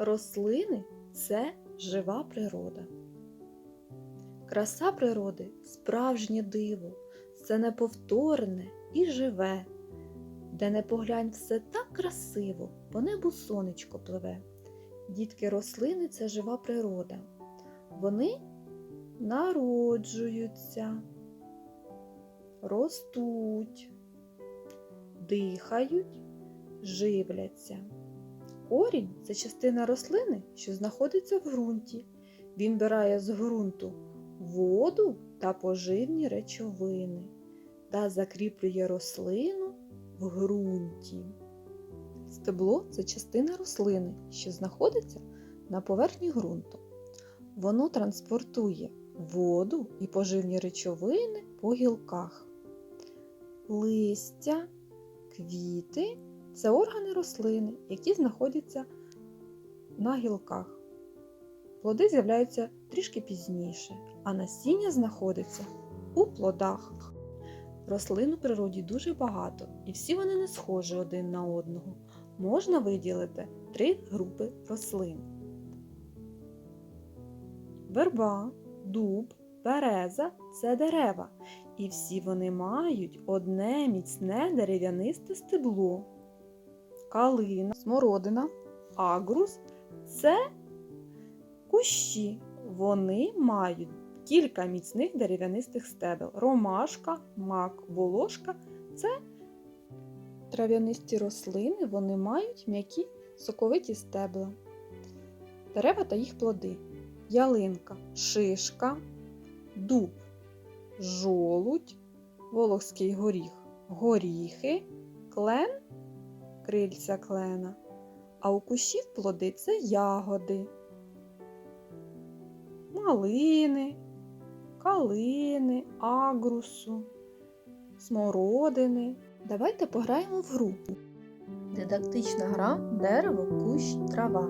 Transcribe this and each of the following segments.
Рослини це жива природа. Краса природи справжнє диво, це неповторне і живе, де не поглянь все так красиво, по небу сонечко пливе. Дітки рослини це жива природа. Вони народжуються, ростуть, дихають, живляться. Корінь це частина рослини, що знаходиться в ґрунті. Він бирає з ґрунту воду та поживні речовини та закріплює рослину в ґрунті. Стебло це частина рослини, що знаходиться на поверхні ґрунту. Воно транспортує воду і поживні речовини по гілках. Листя, квіти це органи рослини, які знаходяться на гілках. Плоди з'являються трішки пізніше, а насіння знаходиться у плодах. Рослин у природі дуже багато, і всі вони не схожі один на одного. Можна виділити три групи рослин: верба, дуб, береза це дерева, і всі вони мають одне міцне дерев'янисте стебло. Калина, смородина, агрус це кущі. Вони мають кілька міцних дерев'янистих стебел. Ромашка, мак, волошка це трав'янисті рослини, вони мають м'які соковиті стебла. Дерева та їх плоди. Ялинка, шишка, дуб, жолудь, волохський горіх, горіхи, клен, крильця клена. А у кущів плоди це ягоди, малини, калини, агрусу, смородини. Давайте пограємо в гру. Дидактична гра дерево, кущ, трава.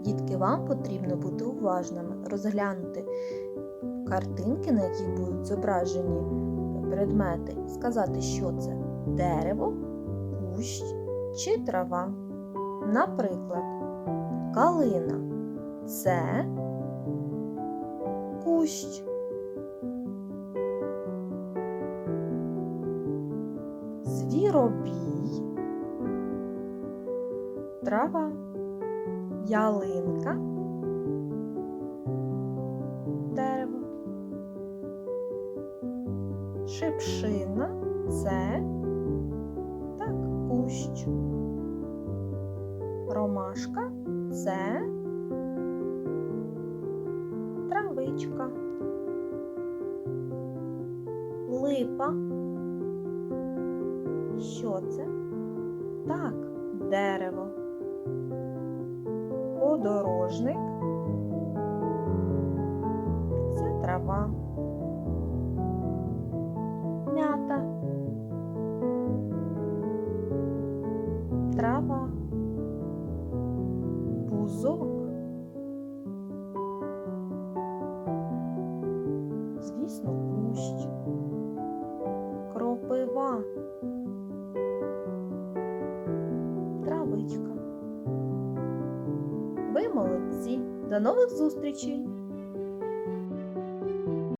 Дітки, вам потрібно бути уважними, розглянути картинки, на яких будуть зображені предмети, сказати, що це дерево, кущ чи трава. Наприклад, калина це кущ. Звіробій, трава, ялинка, дерево, шипшина це кущ. Ромашка це травичка. Липа. Що це? Так, дерево. Подорожник. Це трава. Бузок. Звісно, кущ. Кропива. Травичка. Ви молодці. До нових зустрічей!